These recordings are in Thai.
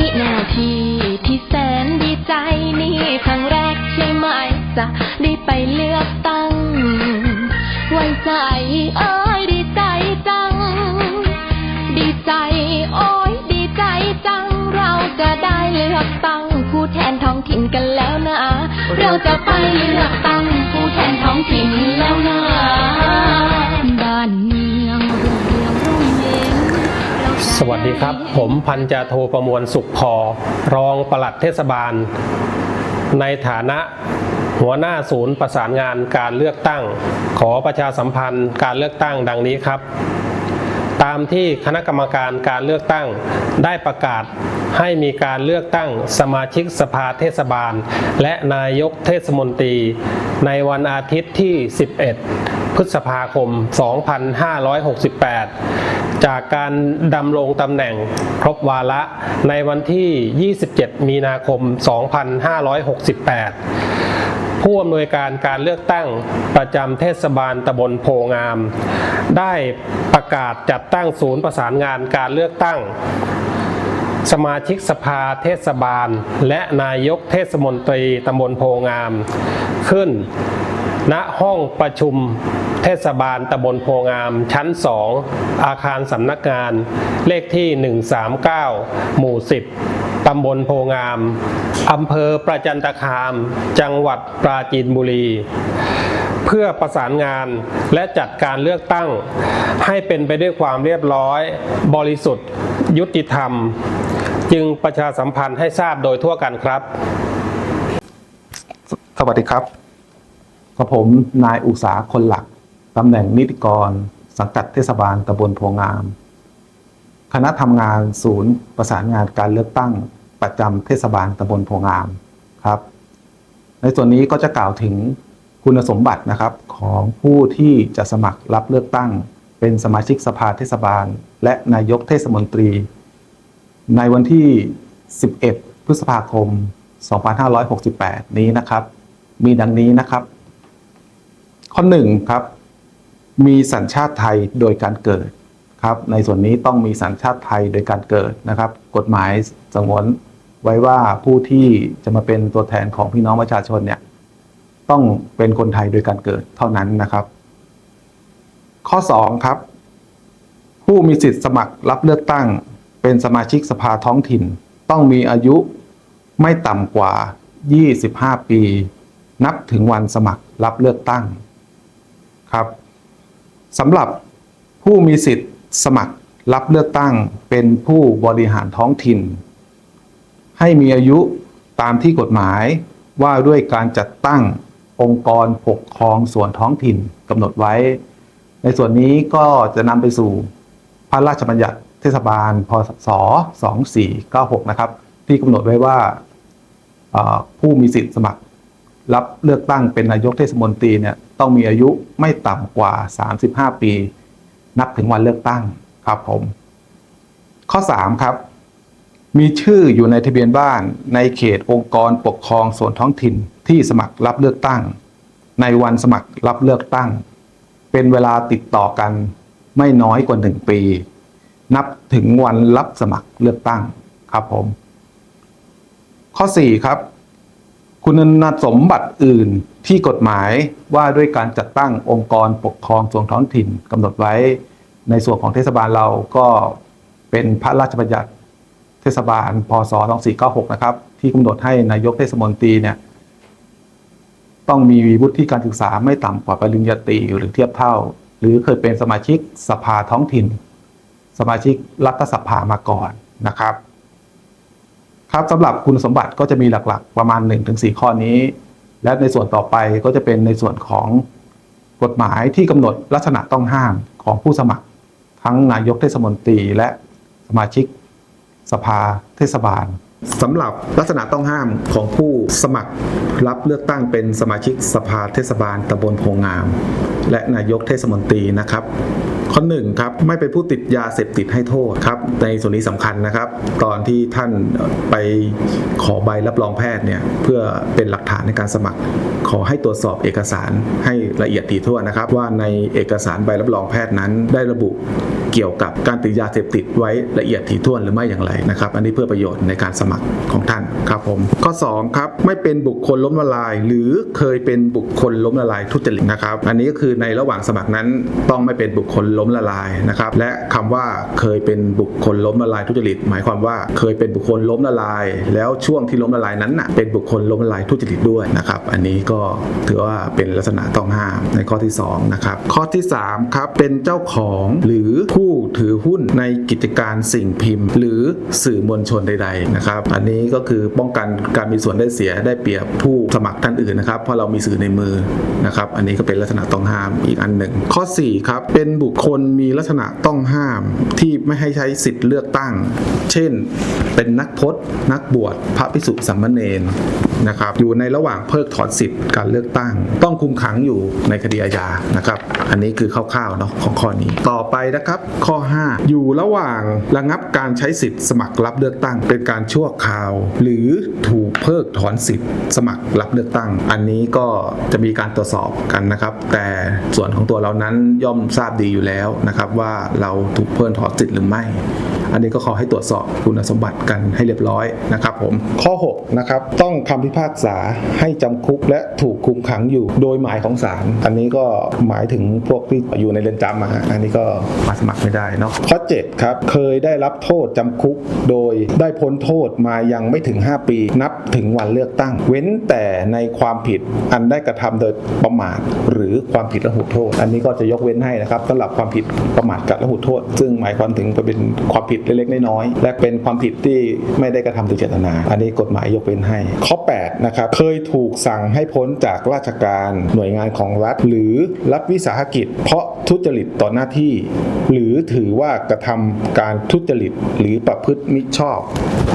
วินาทีที่แสนดีใจนี่ครั้งแรกใช่ไหมจะได้ไปเลือกตั้งไวันใจเอ้ยดีใจจัง ดีใจโอ้ยดีใจจัง เราจะได้เลือกตั้งผู้แทนท้องถิ่นกันแล้วนะ เราจะไปเลือกตั้งผู้แทนท้องถิ่นแล้วนะ สวัสดีครับ ผมพันจาโทประมวลสุขพอ รองปลัดเทศบาล ในฐานะหัวหน้าศูนย์ประสานงานการเลือกตั้ง ขอประชาสัมพันธ์การเลือกตั้งดังนี้ครับ ตามที่คณะกรรมการการเลือกตั้งได้ประกาศให้มีการเลือกตั้งสมาชิกสภาเทศบาล และนายกเทศมนตรี ในวันอาทิตย์ที่ 11 พฤษภาคม 2568 จากการดำรงตำแหน่งครบวาระในวันที่ 27 มีนาคม 2568 ผู้อำนวยการการเลือกตั้งประจำเทศบาลตำบลโพงาม ได้ประกาศจัดตั้งศูนย์ประสานงานการเลือกตั้ง สมาชิกสภาเทศบาล และนายกเทศมนตรีตำบลโพงาม ขึ้น ณห้องประชุมเทศบาลตำบลโพงามชั้น 2 อาคารสำนักงาน เลขที่ 139 หมู่ 10 ตำบลโพงาม อำเภอประจันตคาม จังหวัดปราจีนบุรี เพื่อประสานงานและจัดการเลือกตั้ง ให้เป็นไปด้วยความเรียบร้อย บริสุทธิ์ ยุติธรรม จึงประชาสัมพันธ์ให้ทราบโดยทั่วกันครับ สวัสดีครับกับผมนายอุตสาคนหลักตำแหน่งนิติกร สังกัดเทศบาลตำบลโพงาม คณะทำงานศูนย์ประสานงานการเลือกตั้งประจำเทศบาลตำบลโพงามครับ ในส่วนนี้ก็จะกล่าวถึงคุณสมบัตินะครับของผู้ที่จะสมัครรับเลือกตั้ง เป็นสมาชิกสภาเทศบาล และนายกเทศมนตรี ในวันที่ 11 พฤษภาคม 2568 นี้นะครับ มีดังนี้นะครับ ข้อหนึ่งครับ มีสัญชาติไทยโดยการเกิด ครับในส่วนนี้ต้องมีสัญชาติไทยโดยการเกิดนะครับ กฎหมายสงวนไว้ว่าผู้ที่จะมาเป็นตัวแทนของพี่น้องประชาชนเนี่ยต้องเป็นคนไทยโดยการเกิดเท่านั้นนะครับ ข้อสองครับ ผู้มีสิทธิ์สมัครรับเลือกตั้ง เป็นสมาชิกสภาท้องถิ่น ต้องมีอายุไม่ต่ำกว่า 25 ปี นับถึงวันสมัครรับเลือกตั้งครับสำหรับผู้มีสิทธิ์ สมัครรับเลือกตั้งเป็นผู้บริหารท้องถิ่น ให้มีอายุตามที่กฎหมายว่าด้วยการจัดตั้งองค์กรปกครองส่วนท้องถิ่นกำหนดไว้ ในส่วนนี้ก็จะนำไปสู่พระราชบัญญัติเทศบาล พศ 2496 นะครับ ที่กำหนดไว้ว่าผู้มีสิทธิ์สมัคร รับเลือกตั้งเป็นนายกเทศมนตรีเนี่ยต้องมีอายุไม่ต่ำกว่า 35 ปี นับถึงวันเลือกตั้งครับผม ข้อ 3 ครับ มีชื่ออยู่ในทะเบียนบ้านในเขตองค์กรปกครองส่วนท้องถิ่นที่สมัครรับเลือกตั้ง ในวันสมัครรับเลือกตั้ง เป็นเวลาติดต่อกันไม่น้อยกว่า 1 ปี นับถึงวันรับสมัครเลือกตั้งครับผม ข้อ 4 ครับ คุณสมบัติอื่นที่กฎหมายว่าด้วยการจัดตั้งองค์กรปกครองส่วนท้องถิ่นกำหนดไว้ ในส่วนของเทศบาลเราก็เป็นพระราชบัญญัติเทศบาลพศ2496 นะครับ ที่กำหนดให้นายกเทศมนตรีเนี่ยต้องมีวุฒิการศึกษาไม่ต่ำกว่าปริญญาตรีหรือเทียบเท่า หรือเคยเป็นสมาชิกสภาท้องถิ่น สมาชิกรัฐสภามาก่อนนะครับ ครับสำหรับคุณสมบัติก็จะมีหลักๆ ประมาณ 1-4 ข้อนี้ และในส่วนต่อไปก็จะเป็นในส่วนของกฎหมายที่กำหนดลักษณะต้องห้ามของผู้สมัคร ทั้งนายกเทศมนตรีและสมาชิกสภาเทศบาลสำหรับลักษณะต้องห้ามของผู้สมัครรับเลือกตั้งเป็นสมาชิกสภาเทศบาลตำบลโพงาม และนายกเทศมนตรีนะครับ ข้อหนึ่งครับไม่เป็นผู้ติดยาเสพติดให้โทษครับในส่วนนี้สำคัญนะครับ ตอนที่ท่านไปขอใบรับรองแพทย์เนี่ยเพื่อเป็นหลักฐานในการสมัคร ขอให้ตรวจสอบเอกสารให้ละเอียดถี่ถ้วนนะครับ ว่าในเอกสารใบรับรองแพทย์นั้น ได้ระบุเกี่ยวกับการติดยาเสพติดไว้ละเอียดถี่ถ้วนหรือไม่อย่างไรนะครับ อันนี้เพื่อประโยชน์ในการสมัครของท่านครับผมข้อสองครับไม่เป็นบุคคลล้มละลาย หรือเคยเป็นบุคคลล้มละลายทุจริตนะครับ อันนี้ก็คือในระหว่างสมัครนั้นต้องไม่เป็นบุคคลล้มละลายนะครับและคำว่าเคยเป็นบุคคลล้มละลายทุจริต หมายความว่าเคยเป็นบุคคลล้มละลาย แล้วช่วงที่ล้มละลายนั้นน่ะเป็นบุคคลล้มละลายทุจริตด้วยนะครับอันนี้ก็ถือว่าเป็นลักษณะต้องห้ามในข้อที่สองนะครับข้อที่สามครับเป็นเจ้าของหรือผู้ถือหุ้นในกิจการสิ่งพิมพ์ หรือสื่อมวลชนใดๆนะครับอันนี้ก็คือป้องกันการมีส่วนได้เสียได้เปรียบผู้สมัครท่านอื่นนะครับเพราะเรามีสื่อในมือนะครับอันนี้ก็เป็นลักษณะต้องห้ามอีกอันหนึ่งข้อ4ครับเป็นบุคคนมีลักษณะต้องห้ามที่ไม่ให้ใช้สิทธิ์เลือกตั้ง เช่น เป็นนักพจน์ นักบวช พระภิกษุสัมมเนร นะครับอยู่ในระหว่างเพิกถอนสิทธิ์การเลือกตั้ง ต้องคุมขังอยู่ในคดีอาญานะครับ อันนี้คือคร่าวๆเนาะของข้อนี้ ต่อไปนะครับ ข้อ 5 อยู่ระหว่างระงับการใช้สิทธิ์สมัครรับเลือกตั้ง เป็นการชั่วคราว หรือถูกเพิกถอนสิทธิ์สมัครรับเลือกตั้ง อันนี้ก็จะมีการตรวจสอบกันนะครับ แต่ส่วนของตัวเรานั้นย่อมทราบดีอยู่แล้วนะครับว่าเราถูกเพิกถอนสิทธิ์หรือไม่อันนี้ก็ขอให้ตรวจสอบคุณสมบัติกันให้เรียบร้อยนะครับผมข้อ 6 นะครับ ต้องคำพิพากษาให้จำคุกและถูกคุมขังอยู่โดยหมายของศาลอันนี้ก็หมายถึงพวกที่อยู่ในเรือนจำอะฮะอันนี้ก็มาสมัครไม่ได้เนาะข้อ7ครับเคยได้รับโทษจำคุก โดยได้พ้นโทษมายังไม่ถึง 5 ปี นับถึงวันเลือกตั้ง เว้นแต่ในความผิดอันได้กระทำโดยประมาทหรือความผิดละหุโทษ อันนี้ก็จะยกเว้นให้นะครับสำหรับความผิดประมาทกับละหุโทษ ซึ่งหมายความถึงเป็นความผิดเล็กๆน้อยๆและเป็นความผิดที่ไม่ได้กระทำโดยเจตนา อันนี้กฎหมายยกเว้นให้ข้อ8นะครับเคยถูกสั่งให้พ้นจากราชการหน่วยงานของรัฐ หรือรัฐวิสาหกิจ เพราะทุจริตต่อหน้าที่ หรือถือว่ากระทำการทุจริตหรือประพฤติมิชอบ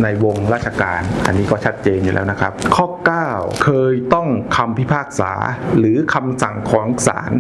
ในวงราชการ อันนี้ก็ชัดเจนอยู่แล้วนะครับ ข้อ 9 เคยต้องคำพิพากษา หรือคำสั่งของศาล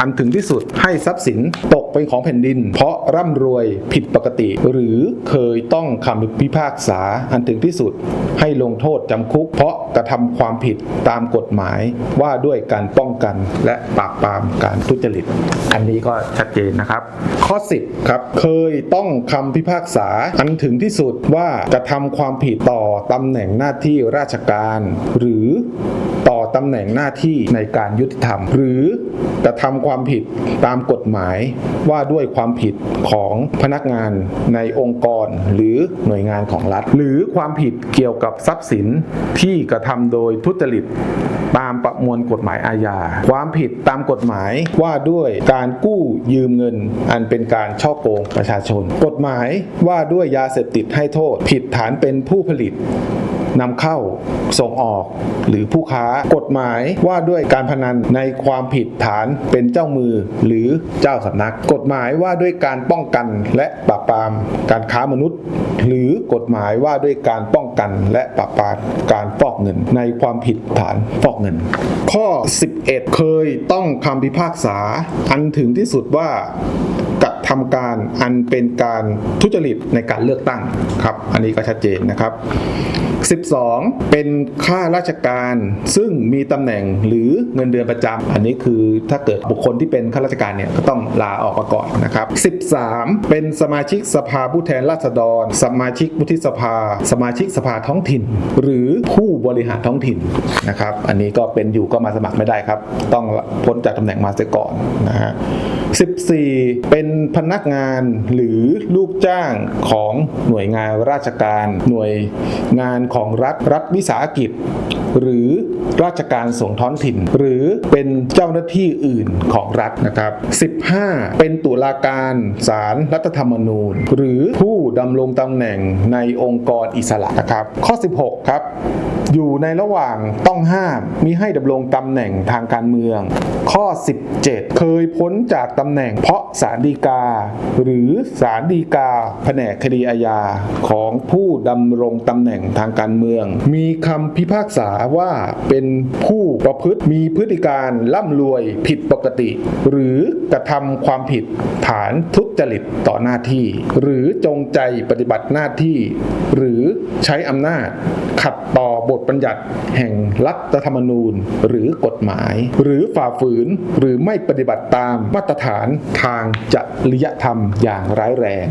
อันถึงที่สุดให้ทรัพย์สินตกเป็นของแผ่นดิน เพราะร่ำรวยผิดปกติ หรือเคยต้องคำพิพากษา อันถึงที่สุดให้ลงโทษจำคุก เพราะกระทำความผิดตามกฎหมายว่าด้วยการป้องกันและปราบปรามการทุจริต อันนี้ก็ชัดเจนนะครับ ข้อ 10ครับเคยต้องคำพิพากษาอันถึงที่สุดว่ากระทำความผิดต่อตำแหน่งหน้าที่ราชการ หรือต่อตำแหน่งหน้าที่ในการยุติธรรม หรือกระทำความผิดตามกฎหมายว่าด้วยความผิดของพนักงานในองค์กร หรือหน่วยงานของรัฐ หรือความผิดเกี่ยวกับทรัพย์สินที่กระทำโดยทุจริตตามประมวลกฎหมายอาญา ความผิดตามกฎหมายว่าด้วยการกู้ยืมเงิน อันเป็นการช่อโกงประชาชน กฎหมายว่าด้วยยาเสพติดให้โทษ ผิดฐานเป็นผู้ผลิต นำเข้าส่งออกหรือผู้ค้ากฎหมายว่าด้วยการพนันในความผิดฐานเป็นเจ้ามือหรือเจ้าสำนัก กฎหมายว่าด้วยการป้องกันและปราบปรามการค้ามนุษย์ หรือกฎหมายว่าด้วยการป้องกันและปราบปรามการฟอกเงิน ในความผิดฐานฟอกเงิน ข้อ 11 เคยต้องคำพิพากษาอันถึงที่สุดว่ากระทำการอันเป็นการทุจริตในการเลือกตั้งครับ อันนี้ก็ชัดเจนนะครับ 12 เป็นข้าราชการซึ่งมีตำแหน่งหรือเงินเดือนประจำอันนี้คือถ้าเกิดบุคคลที่เป็นข้าราชการเนี่ยก็ต้องลาออกมาก่อนนะครับ 13 เป็นสมาชิกสภาผู้แทนราษฎร สมาชิกวุฒิสภา สมาชิกสภาท้องถิ่น หรือผู้บริหารท้องถิ่นนะครับ อันนี้ก็เป็นอยู่ก็มาสมัครไม่ได้ครับ ต้องพ้นจากตำแหน่งมาเสียก่อนนะฮะ14 เป็นพนักงานหรือลูกจ้างของหน่วยงานราชการ หน่วยงานของรัฐรัฐวิสาหกิจ หรือ ราชการส่งท้องถิ่น หรือเป็นเจ้าหน้าที่อื่นของรัฐนะครับ 15 เป็นตุลาการศาลรรัฐธรรมนูญ หรือผู้ดำรงตำแหน่งในองค์กรอิสระนะครับ ข้อ 16 ครับ อยู่ในระหว่างต้องห้ามมิให้ดำรงตำแหน่งทางการเมือง ข้อ 17 เคยพ้นจากตำแหน่งเพราะสารดีกา หรือสารดีกา แผนกคดีอาญาของผู้ดำรงตำแหน่งทางการเมือง มีคำพิพากษาว่าเป็น็นผู้ประพฤติมีพฤติการร่ำรวยผิดปกติ หรือกระทำความผิดฐานทุจริตต่อหน้าที่ หรือจงใจปฏิบัติหน้าที่ หรือใช้อำนาจ ขัดต่อบทบัญญัติแห่งรัฐธรรมนูญหรือกฎหมาย หรือฝ่าฝืนหรือไม่ปฏิบัติตามมาตรฐานทางจริยธรรมอย่างร้ายแรง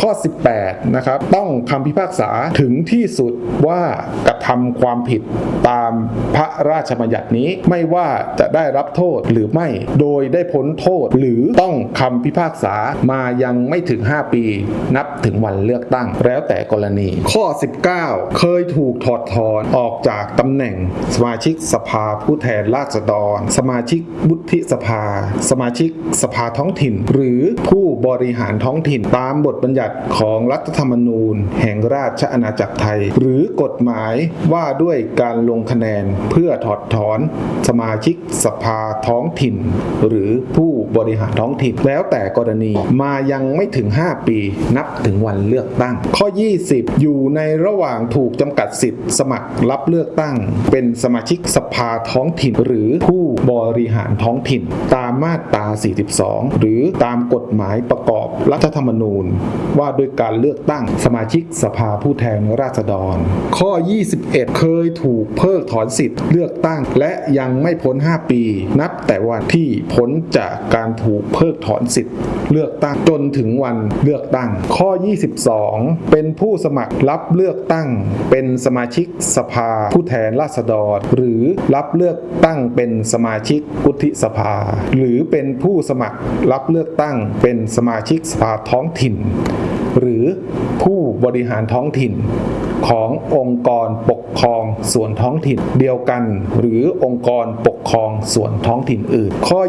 ข้อ 18 นะครับ ต้องคำพิพากษาถึงที่สุดว่ากระทำความผิดตามพระราชบัญญัตินี้ไม่ว่าจะได้รับโทษหรือไม่ โดยได้พ้นโทษหรือต้องคำพิพากษามายังไม่ถึง 5 ปี นับถึงวันเลือกตั้ง แล้วแต่กรณี ข้อ 19 เคยถูกถอดถอนออกจากตำแหน่ง สมาชิกสภาผู้แทนราษฎร สมาชิกวุฒิสภา สมาชิกสภาท้องถิ่น หรือผู้บริหารท้องถิ่นตามบทบัญญัติของรัฐธรรมนูญ แห่งราชอาณาจักรไทย หรือกฎหมายว่าด้วยการลงคะแนนเพื่อื่อถอดถอนสมาชิกสภาท้องถิ่น หรือผู้บริหารท้องถิ่นแล้วแต่กรณีมายังไม่ถึง 5 ปีนับถึงวันเลือกตั้ง ข้อ 20 อยู่ในระหว่างถูกจำกัดสิทธิ์สมัครรับเลือกตั้ง เป็นสมาชิกสภาท้องถิ่น หรือผู้บริหารท้องถิ่น ตามมาตรา 42 หรือตามกฎหมายประกอบรัฐธรรมนูญ ว่าด้วยการเลือกตั้งสมาชิกสภาผู้แทนราษฎร ข้อ 21 เคยถูกเพิกถอนสิทธิ์เลือกตั้งและยังไม่พ้น 5 ปี นับแต่วันที่พ้นจากการถูกเพิกถอนสิทธิ์ เลือกตั้งจนถึงวันเลือกตั้ง ข้อ 22 เป็นผู้สมัครรับเลือกตั้ง เป็นสมาชิกสภา ผู้แทนราษฎร หรือรับเลือกตั้งเป็นสมาชิกวุฒิสภา หรือเป็นผู้สมัครรับเลือกตั้งเป็นสมาชิกสภาท้องถิ่น หรือผู้ บริหารท้องถิ่น ขององค์กรปกครองส่วนท้องถิ่นเดียวกัน หรือองค์กรปกครองส่วนท้องถิ่นอื่น ข้อ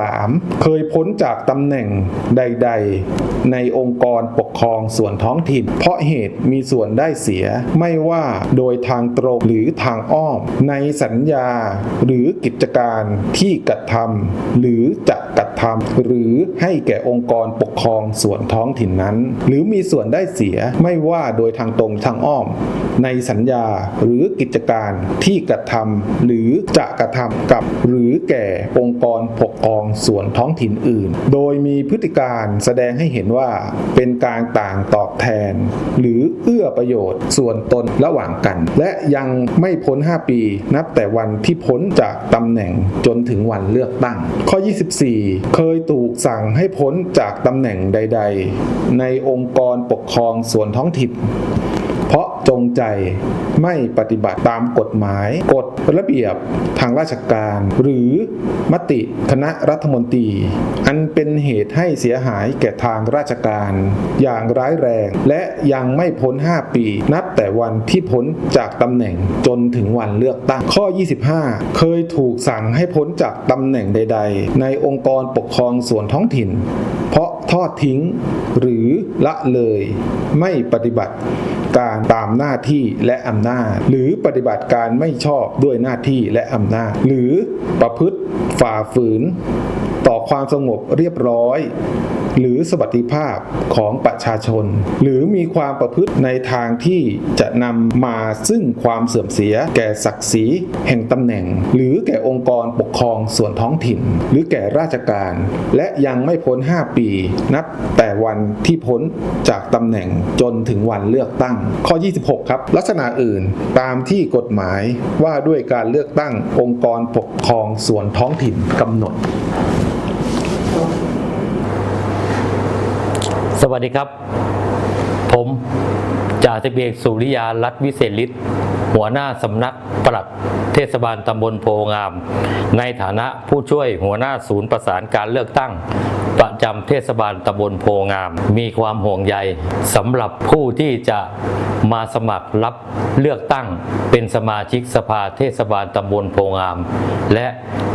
23 เคยพ้นจากตำแหน่งใด ๆ ในองค์กรปกครองส่วนท้องถิ่น เพราะเหตุมีส่วนได้เสียไม่ว่าโดยทางตรงหรือทางอ้อมในสัญญา หรือกิจการที่กระทำหรือจะกระทำหรือให้แก่องค์กรปกครองส่วนท้องถิ่นนั้น หรือมีส่วนได้เสียไม่ว่าโดยทางตรงทางอ้อม ในสัญญาหรือกิจการที่กระทำหรือจะกระทำกับหรือแก่องค์กรปกครองส่วนท้องถิ่นอื่น โดยมีพฤติการแสดงให้เห็นว่าเป็นการต่างตอบแทน หรือเอื้อประโยชน์ส่วนตนระหว่างกัน และยังไม่พ้น 5 ปี นับแต่วันที่พ้นจากตำแหน่งจนถึงวันเลือกตั้ง ข้อ 24 เคยถูกสั่งให้พ้นจากตำแหน่งใด ๆ ในองค์กรปกครองส่วนท้องถิ่นเพราะจงใจไม่ปฏิบัติตามกฎหมาย กฎระเบียบทางราชการ หรือมติคณะรัฐมนตรี อันเป็นเหตุให้เสียหายแก่ทางราชการ อย่างร้ายแรง และยังไม่พ้น 5 ปี นับแต่วันที่พ้นจากตำแหน่งจนถึงวันเลือกตั้ง ข้อ 25 เคยถูกสั่งให้พ้นจากตำแหน่งใด ๆ ในองค์กรปกครองส่วนท้องถิ่น เพราะ ทอดทิ้ง หรือละเลยไม่ปฏิบัติการตามหน้าที่และอำนาจ หรือปฏิบัติการไม่ชอบด้วยหน้าที่และอำนาจ หรือประพฤติฝ่าฝืน ต่อความสงบเรียบร้อย หรือสวัสดิภาพของประชาชน หรือมีความประพฤติในทางที่จะนำมาซึ่งความเสื่อมเสีย แก่ศักดิ์ศรีแห่งตำแหน่ง หรือแก่องค์กรปกครองส่วนท้องถิ่น หรือแก่ราชการ และยังไม่พ้น 5 ปีนับแต่วันที่พ้นจากตำแหน่งจนถึงวันเลือกตั้ง ข้อ 26 ครับ ลักษณะอื่นตามที่กฎหมายว่าด้วยการเลือกตั้งองค์กรปกครองส่วนท้องถิ่นกำหนด สวัสดีครับ ผมจ่าสิบเอกสุริยารัตวิเศษฤทธิ์หัวหน้าสำนักปลัดเทศบาลตำบลโพงาม ในฐานะผู้ช่วยหัวหน้าศูนย์ประสานการเลือกตั้ง ประจำเทศบาลตำบลโพงาม มีความห่วงใยสำหรับผู้ที่จะมาสมัครรับเลือกตั้งเป็นสมาชิกสภาเทศบาลตำบลโพงาม และ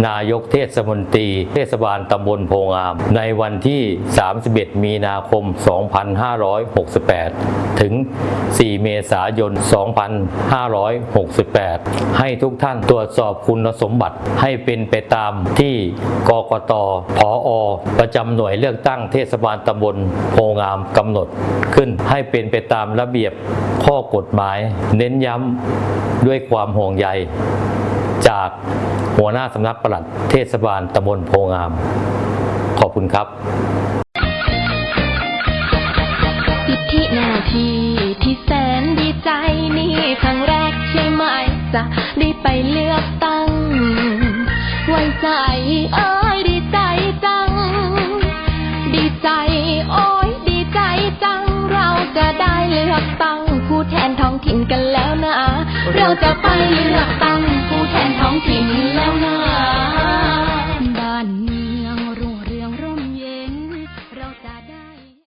นายกเทศมนตรี เทศบาลตำบลโพงาม ในวันที่ 31 มีนาคม 2568 ถึง 4 เมษายน 2568 ให้ทุกท่านตรวจสอบคุณสมบัติให้เป็นไปตามที่กกตผอประจำหน่วยเลือกตั้งเทศบาลตำบลโพงามกำหนดขึ้นให้เป็นไปตามระเบียบข้อกฎหมาย เน้นย้ำด้วยความห่วงใยจากหัวหน้าสำนักปลัดเทศบาลตำบลโพงาม ขอบคุณครับสิทธิหน้าที่ที่แสนดีใจนี่ครั้งแรกใช่ไหมจะ 我ะไปรั天堂甜ง